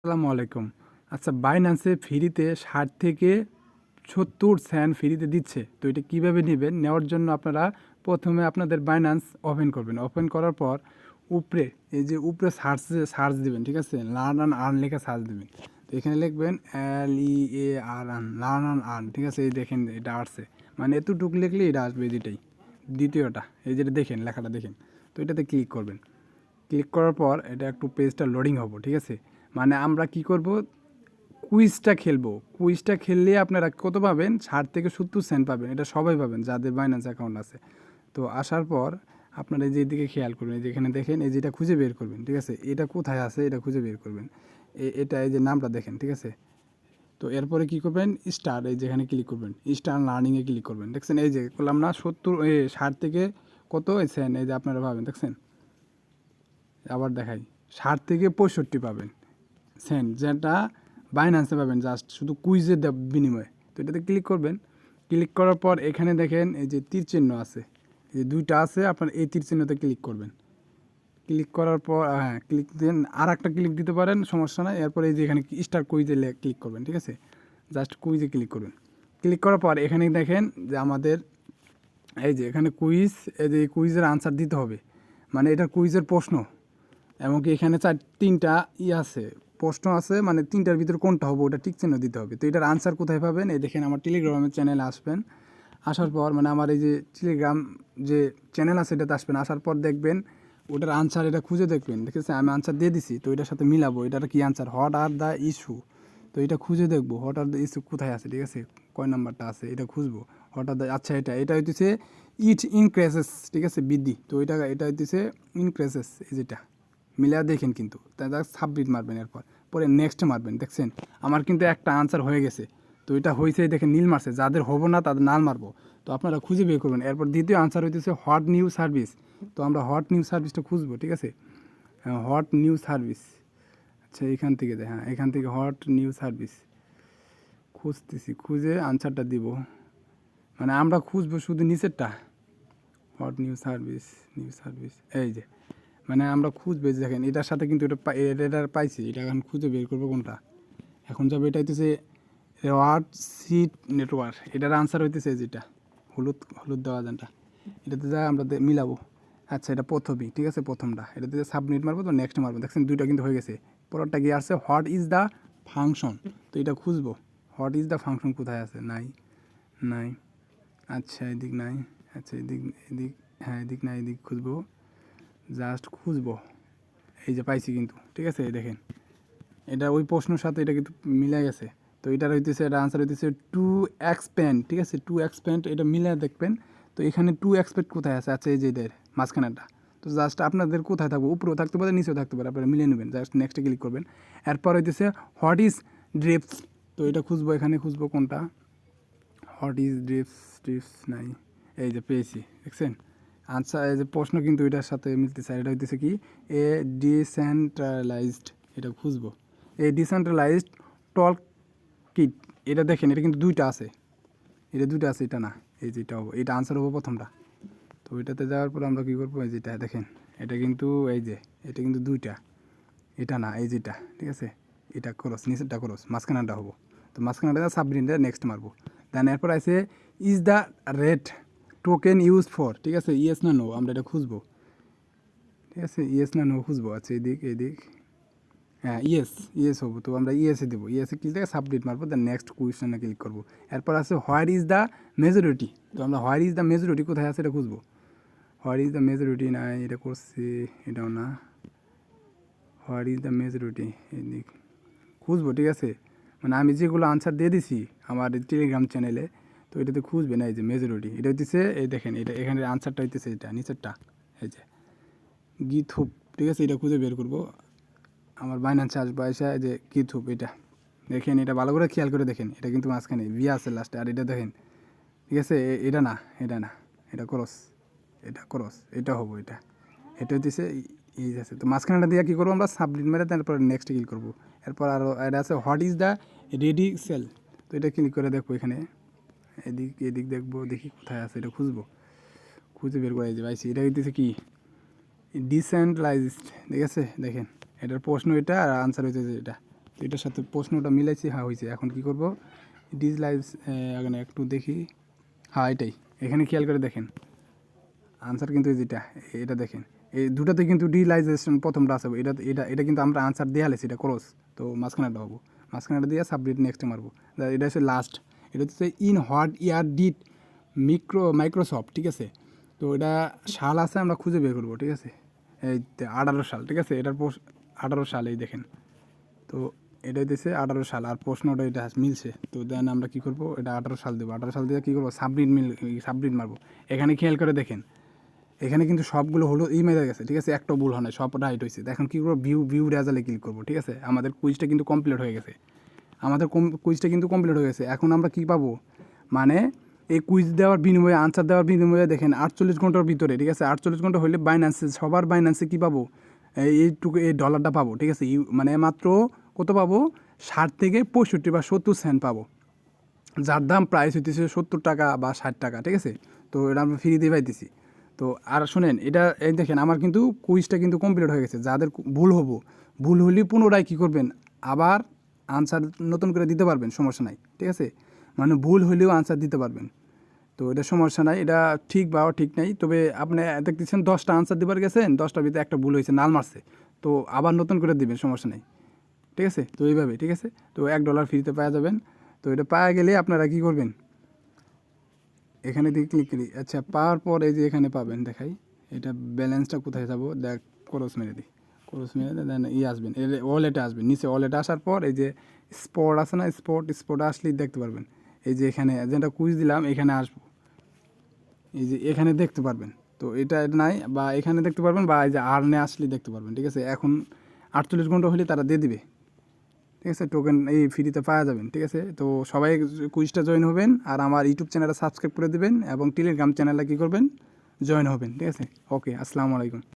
আসসালামু আলাইকুম। আচ্ছা বাইন্যান্সে ফ্রিতে ষাট থেকে সত্তর স্যান ফ্রিতে দিচ্ছে। তো এটা কীভাবে নেবেন? নেওয়ার জন্য আপনারা প্রথমে আপনাদের বাইন্যান্স ওপেন করবেন। ওপেন করার পর উপরে, এই যে উপরে সার্চ সার্চ দেবেন, ঠিক আছে? লার্ন অ্যান্ড আর্ন লেখা সার্চ দিবেন। তো এখানে লিখবেন L E A R N learn and earn ঠিক আছে? এই দেখেন এটা আসছে। মানে এতটুকু লিখলে এটা আসবে যেটাই দ্বিতীয়টা, এই যেটা দেখেন, লেখাটা দেখেন। তো এটাতে ক্লিক করবেন। ক্লিক করার পর এটা একটু পেজটা লোডিং হব, ঠিক আছে? মানে আমরা কি করব? কুইজটা খেলব। কুইজটা খেললে আপনারা কত পাবেন? ষাট থেকে সত্তর সেন্ট পাবেন। এটা সবাই পাবেন, যাদের বাইন্যান্স অ্যাকাউন্ট আছে। তো আসার পর আপনারা যে দিকে খেয়াল করবেন যেখানে দেখেন, এই যেটা খুঁজে বের করবেন, ঠিক আছে? এটা কোথায় আছে? এটা খুঁজে বের করবেন। এটা এই যে নামটা দেখেন, ঠিক আছে? তো এরপরে কি করবেন? স্টার এই যেখানে ক্লিক করবেন। স্টার লার্নিংয়ে ক্লিক করবেন, দেখছেন? এই যে করলাম না, সত্তর ষাট থেকে কত সেন্ট এই যে আপনারা পাবেন, দেখছেন? আবার দেখাই। ষাট থেকে পঁয়ষট্টি পাবেন। সেন্ট যেটা বাইন্যান্সে পাবেন জাস্ট শুধু কুইজের বিনিময়ে। তো এটাতে ক্লিক করবেন। ক্লিক করার পর এখানে দেখেন এই যে তীর চিহ্ন আছে। এই যে দুইটা আছে, আপনার এই তীর চিহ্নতে ক্লিক করবেন। ক্লিক করার পর হ্যাঁ ক্লিক দেন। আর একটা ক্লিক দিতে পারেন, সমস্যা নাই। এরপরে এই যে এখানে স্টার কুইজে ক্লিক করবেন, ঠিক আছে? জাস্ট কুইজে ক্লিক করবেন। ক্লিক করার পর এখানে দেখেন যে আমাদের এই যে এখানে কুইজ এই যে কুইজের আনসার দিতে হবে। মানে এটা কুইজের প্রশ্ন। এমনকি এখানে চার তিনটা ই আছে। প্রশ্ন আছে মানে তিনটার ভিতরে কোনটা হবে ওটা ঠিক চিহ্ন দিতে হবে। তো এটার আনসার কোথায় পাবেন? এই দেখেন আমার টেলিগ্রামের চ্যানেলে আসবেন। আসার পর মানে আমার এই যে টেলিগ্রাম যে চ্যানেল আছে, এটাতে আসবেন। আসার পর দেখবেন ওটার আনসার এটা খুঁজে দেখবেন। দেখেছে আমি আনসার দিয়ে দিছি, তো এটার সাথে মিলাবো। এটার কি answer what are the issue তো এটা খুঁজে দেখব হট আর দ্য ইস্যু কোথায় আছে, ঠিক আছে? কয় নাম্বারটা আছে, এটা খুঁজবো। হট আর দ্য আচ্ছা এটা এটা হইতেছে ইট ইনক্রেসেস ঠিক আছে? বৃদ্ধি তো এটা এটা হইতেছে ইনক্রেসেস এই যেটা। মিলা দেখেন কিন্তু। সাবমিট মারবেন এরপর। পরে নেক্সট মারবেন, দেখছেন? আমার কিন্তু একটা আনসার হয়ে গেছে। তো এটা হয়েছে দেখেন নীল মারছে। যাদের হব না, তাদের নাল মারবো। তো আপনারা খুঁজে বের করবেন। এরপর দ্বিতীয় আনসার হইতেছে হট নিউ সার্ভিস তো আমরা হট নিউ সার্ভিসটা খুঁজবো, ঠিক আছে? হট নিউ সার্ভিস আচ্ছা এখান থেকে হ্যাঁ এখান থেকে হট নিউ সার্ভিস খুঁজতেছি, খুঁজে আনসারটা দিব। মানে আমরা খুঁজবো শুধু নিচেরটা। What new service new service এই যে মানে আমরা খুঁজবে দেখেন, এটার সাথে কিন্তু এটা এটা পাইছি, এটা এখন খুঁজে বের করব কোনটা? এখন যাবে এটা হইতেছে ওয়ার্ড সিট নেটওয়ার্ক এটার আনসার হইতেছে যেটা, হলুদ হলুদ দেওয়া যানটা। এটাতে যা আমরা মিলাবো। আচ্ছা এটা প্রথমই, ঠিক আছে? প্রথমটা। এটাতে সাবমিট মারবো, তো নেক্সট মারবো। দেখছেন, দুইটা কিন্তু হয়ে গেছে। পরেরটা গিয়ে আসছে হোয়াট ইজ দ্য ফাংশন তো এটা খুঁজবো। হোয়াট ইজ দ্য ফাংশন কোথায় আছে? নাই। নাই। আচ্ছা এদিক নাই। আচ্ছা এদিক এদিক হ্যাঁ এদিক নাই, এদিক খুঁজবো। জাস্ট খুঁজবো। এই যে পাইছি কিন্তু, ঠিক আছে? দেখেন। এটা ওই প্রশ্নের সাথে এটা কিন্তু মিলে গেছে তো এটার হইতেছে, এটা আনসার হইতেছে টু এক্সপ্যান্ড ঠিক আছে? টু এক্সপ্যান্ড এটা মিলে দেখবেন। তো এখানে টু এক্সপেক্ট কোথায় আছে? আছে এই যে এদের মাঝখানেটা তো জাস্ট আপনাদের কোথায় থাকবে? উপরেও থাকতে পারে, নিচেও থাকতে পারে, আপনারা মিলিয়ে নেবেন। জাস্ট নেক্সটে ক্লিক করবেন। এরপর হইতেছে হোয়াট ইজ ড্রিপস তো এটা খুঁজবো, এখানে খুঁজবো কোনটা? হোয়াট ইজ ড্রিপস ড্রিপস নাই। এই যে পেয়েছি, দেখছেন? আনসার এই যে প্রশ্ন কিন্তু এটার সাথে মিলতেছে এটা হইতেছে কি? এ ডিসেন্ট্রালাইজড, এটা খুঁজবো। এই ডিসেন্ট্রালাইজড টল কিট, এটা দেখেন, এটা কিন্তু দুইটা আছে। এটা দুইটা আছে, এটা না, এই যেটা হব, এটা আনসার হব প্রথমটা। তো এটাতে যাওয়ার পর আমরা কী করব? এই যেটা, দেখেন, এটা কিন্তু এই যে, এটা কিন্তু দুইটা। এটা না, এই যেটা, ঠিক আছে? এটা করস নিচেরটা করস মাঝখানেটা হব। তো মাঝখানেটা সাবমিটটা নেক্সট মারবো। দেন এরপর আছে is the rate token use for ঠিক আছে? ইয়েস না নো আমরা এটা খুঁজবো। ঠিক আছে? ইয়েস না নো খুঁজবো। আচ্ছা এদিক এদিক। হ্যাঁ ইয়েস ইয়েস হব। তো আমরা ইয়েসে দেবো। ইয়েসে ক্লিক থেকে সাবমিট মারবো দেন নেক্সট কোয়েশনে ক্লিক করব। এরপর আছে হোয়ার ইজ দ্য মেজরিটি তো আমরা হোয়ার ইজ দ্য মেজরিটি কোথায় আছে এটা খুঁজবো। হোয়ার ইজ দ্য মেজরিটি না এটা করছি, এটাও না। হোয়ার ইজ দ্য মেজরিটি এদিক। খুঁজবো, ঠিক আছে? মানে আমি যেগুলো আনসার দিয়ে দিছি আমার টেলিগ্রাম চ্যানেলে তো এটাতে খুঁজবে না, এই যে মেজরিটি এটা হইতেছে, এই দেখেন, এটা এখানে আনসারটা হইতেছে এটা, নিচেরটা, এই যে। গীত হুপ ঠিক আছে? এটা খুঁজে বের করব। আমার বাইনান্সে আসব এসে যে গীত হুপ এটা। দেখেন, এটা ভালো করে খেয়াল করে দেখেন, এটা কিন্তু মাঝখানে বিয়া আছে লাস্টে আর এটা দেখেন, ঠিক আছে? এটা না এটা না, এটা ক্রস এটা ক্রস এটা হব এটা। এটা হইতেছে এই আছে। তো মাঝখানেটা দিয়ে কী করব আমরা? সাবমিট মেরে তারপর নেক্সট ক্লিক করব। এরপর আরও এটা আছে what is the ready cell তো এটা ক্লিক করে দেখব এখানে। এদিক এদিক দেখব, দেখি কোথায় আছে, এটা খুঁজবো। খুঁজে বের করে যে পাইছি এটা হইতেছে কি? ডিসেন্ট্রালাইজড ঠিক আছে? দেখেন, এটার প্রশ্ন এটা আর আনসার হইতেছে এটা। তো এটার সাথে প্রশ্নটা মিলাইছি হ্যাঁ হয়েছে এখন কি করব? ডিজলাইজ এখানে একটু দেখি। হ্যাঁ এটাই। এখানে খেয়াল করে দেখেন। আনসার কিন্তু যেটা এটা দেখেন। এই দুটাতে কিন্তু ডিলাইজেশন প্রথমটা আছে। এটা এটা এটা কিন্তু আমরা আনসার দেওয়া হলেছি এটা ক্রস তো মাঝখানেটা হব। মাঝখানেটা দিয়ে সাবমিট নেক্সটে মারবো। এটা হচ্ছে লাস্ট এটা হচ্ছে in what year did micro, Microsoft, ঠিক আছে? তো এটা সাল আছে, আমরা খুঁজে বের করব, ঠিক আছে? এই আঠারো সাল, ঠিক আছে? এটার পোস্ট আঠারো সাল এই দেখেন। তো এটা দিয়েছে আঠারো সাল, আর প্রশ্নটা এটা মিলছে। তো দেন আমরা কী করব? এটা আঠারো সাল দেবো। আঠারো সাল দিয়ে কী করব? সাবমিট মিল, সাবমিট মারবো। এখানে খেয়াল করে দেখেন, এখানে কিন্তু সবগুলো হলো ই মেরে গেছে, ঠিক আছে? একটা ভুল হয় সব রাইট হয়েছে এখন কী করব? ভিউ ভিউ রেজাল্টে ক্লিক করব, ঠিক আছে? আমাদের কুইজটা কিন্তু কমপ্লিট হয়ে গেছে। আমাদের কুইজটা কিন্তু কমপ্লিট হয়ে গেছে। এখন আমরা কী পাবো? মানে এই কুইজ দেওয়ার বিনিময়ে আনসার দেওয়ার বিনিময়ে দেখেন আটচল্লিশ ঘণ্টার ভিতরে, ঠিক আছে? আটচল্লিশ ঘণ্টা হলে বাইন্যান্সে সবার বাইন্যান্সে কী পাবো? এই- এইটুকু, এই ডলারটা পাবো, ঠিক আছে? মানে মাত্র কত পাবো? ষাট থেকে পঁয়ষট্টি বা সত্তর সেন্ট পাবো। যার দাম প্রাইস হইতেছে সত্তর টাকা বা ষাট টাকা, ঠিক আছে? তো এটা আমরা ফ্রি দিয়ে পাইতেছি। তো আর শোনেন, এটা, এই দেখেন আমার কিন্তু কুইজটা কিন্তু কমপ্লিট হয়ে গেছে। যাদের ভুল হব, ভুল হলে পুনরায় কী করবেন? আবার আনসার নতুন করে দিতে পারবেন, সমস্যা নাই, ঠিক আছে? মানে ভুল হলেও আনসার দিতে পারবেন। তো এটা সমস্যা নাই, এটা ঠিক বা ঠিক নাই, তবে আপনি দেখতেছেন দশটা আনসার দিবার গেছেন, দশটার ভিতরে একটা ভুল হয়েছে নাল মারছে। তো আবার নতুন করে দিবেন, সমস্যা নাই, ঠিক আছে? তো এইভাবে, ঠিক আছে? তো এক ডলার ফ্রিতে পাওয়া যাবেন। তো এটা পাওয়া গেলে আপনারা কী করবেন? এখানে দিয়ে ক্লিক করি। আচ্ছা পাওয়ার পর এই যে এখানে পাবেন, দেখাই। এটা ব্যালেন্সটা কোথায় যাব? দেখ ক্রস মেরে দিই। ক্রস মেরে দেন ই আসবেন ওয়ালেটে আসবেন নিচে ওয়ালেটে আসার পর এই যে স্পট আছে না স্পট স্পটে আসলেই দেখতে পারবেন। এই যে এখানে যেটা কুইজ দিলাম, এখানে আসব। এই যে এখানে দেখতে পারবেন। তো এটা এটা নাই, বা এখানে দেখতে পারবেন, বা এই যে আর্নে আসলে দেখতে পারবেন, ঠিক আছে? এখন আটচল্লিশ ঘণ্টা হলে তারা দিয়ে দিবে। ঠিক আছে? টোকেন এই ফ্রিতে পাওয়া যাবেন, ঠিক আছে? তো সবাই কুইজটা জয়েন হবেন, আর আমার ইউটিউব চ্যানেলটা সাবস্ক্রাইব করে দেবেন, এবং টেলিগ্রাম চ্যানেলটা কী করবেন? জয়েন হবেন, ঠিক আছে? ওকে আসসালামু আলাইকুম।